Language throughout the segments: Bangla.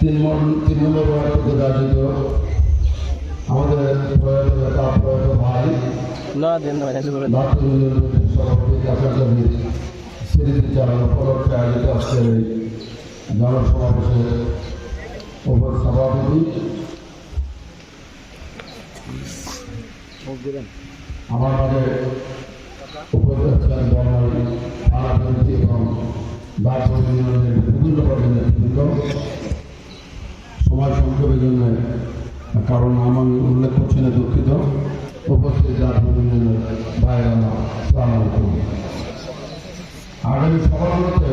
তিন নম্বর ওয়ার্ড থেকে আয়োজিত আমাদের ভাই না দেন না সভাপতি কাছাকাছির স্মৃতিচারণ উপলক্ষে আয়োজিত আজকের আমার সময় সংক্ষেপের জন্য কারণ আমি উল্লেখ করছি না দুঃখিত উপস্থিত জাতীয় ইউনিয়নের সভাগুলোতে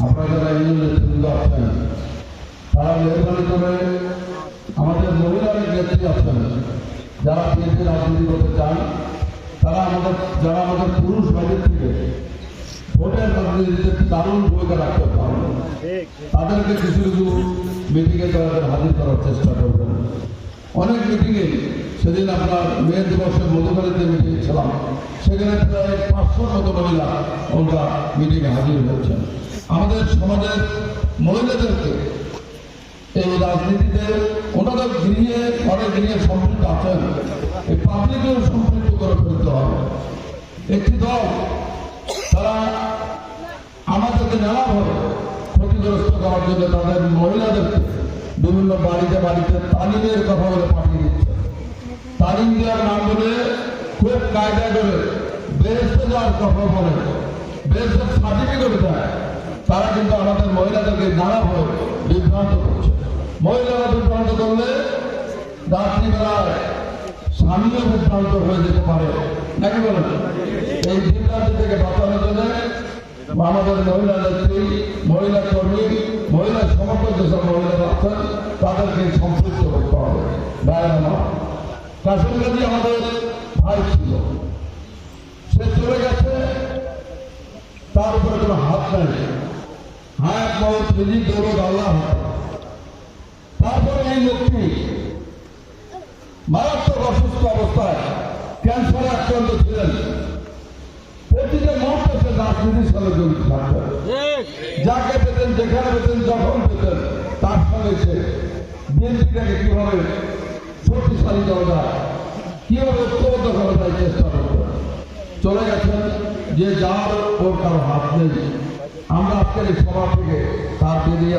আপনারা যারা তারা মেহরবানি করে আমাদের মহিলাদের নেত্রী আছেন, যারা রাজনীতি করতে চান যারা আমাদের পুরুষ ভাইদের থেকে ভোটের রাজনীতিতে দারুণ ভূমিকা রাখতে পারেন, তাদেরকে কিছু কিছু মিটিংয়ে তাদের হাজির করার চেষ্টা করবেন। অনেক মিটিংয়ে সেদিন আপনার মে দিবসের মধুকালীতে মিটিং ছিলাম। সেখানে প্রায় পাঁচশোর মতো মহিলা ওরা মিটিংয়ে হাজির হয়েছেন আমাদের সমাজের মহিলাদেরকে এই রাজনীতিতে ওনাদের গৃহে, ঘরে গৃহে সম্পৃক্ত আছেন। এই পাবলিকেও সম্পৃক্ত করে ফেলতে হবে। একটি দল, তারা আমাদেরকে নানাভাবে ক্ষতিগ্রস্ত করার জন্য তাদের মহিলাদেরকে বিভিন্ন বাড়িতে বাড়িতে তালিমের কথা বলে পাঠিয়ে দিচ্ছে। তালিম দেওয়ার নাম বলে খুব কায়দা করে বেহেস্তে যাওয়ার কথা বলে বেহেস্তের সার্টিফিকেট দেয়। তারা কিন্তু আমাদের মহিলাদেরকে নানাভাবে বিভ্রান্ত করছে। মহিলারা বিভ্রান্ত করলে রাত্রিবেলায় স্বামীও বিভ্রান্ত হয়ে যেতে পারে। নাকি বলেন? এই বিভ্রান্তি থেকে বাঁচানোর জন্য আমাদের মহিলা নেত্রী, মহিলা কর্মী, মহিলা সমর্থক যেসব মহিলারা আছেন, তাদেরকে সম্পৃক্ত করতে হবে। ভাইয়েরা কাশিম গাজী আমাদের ভাই ছিল। সে চলে গেছে, তার উপরে কোনো হাত নাই। হ্যাঁ মহৎ নিজে দৌড় আল্লাহ তারপরে এই লোকটি মারাত্মক অসুস্থ অবস্থায় ক্যান্সারে আক্রান্ত ছিলেন। প্রতিটা মুহূর্তে সে রাজনীতির সঙ্গে জড়িত থাকতেন। যাকে পেতেন যেখানে পেতেন যখন পেতেন তার সঙ্গে সে বিএনপিটাকে কীভাবে শক্তিশালী করা যায় কীভাবে ঐক্যবদ্ধ করা যায় চেষ্টা করতেন চলে গেছেন যে যার ওর কারও হাত নেই। আমরা আজকের এই সভা থেকে তার বেরিয়ে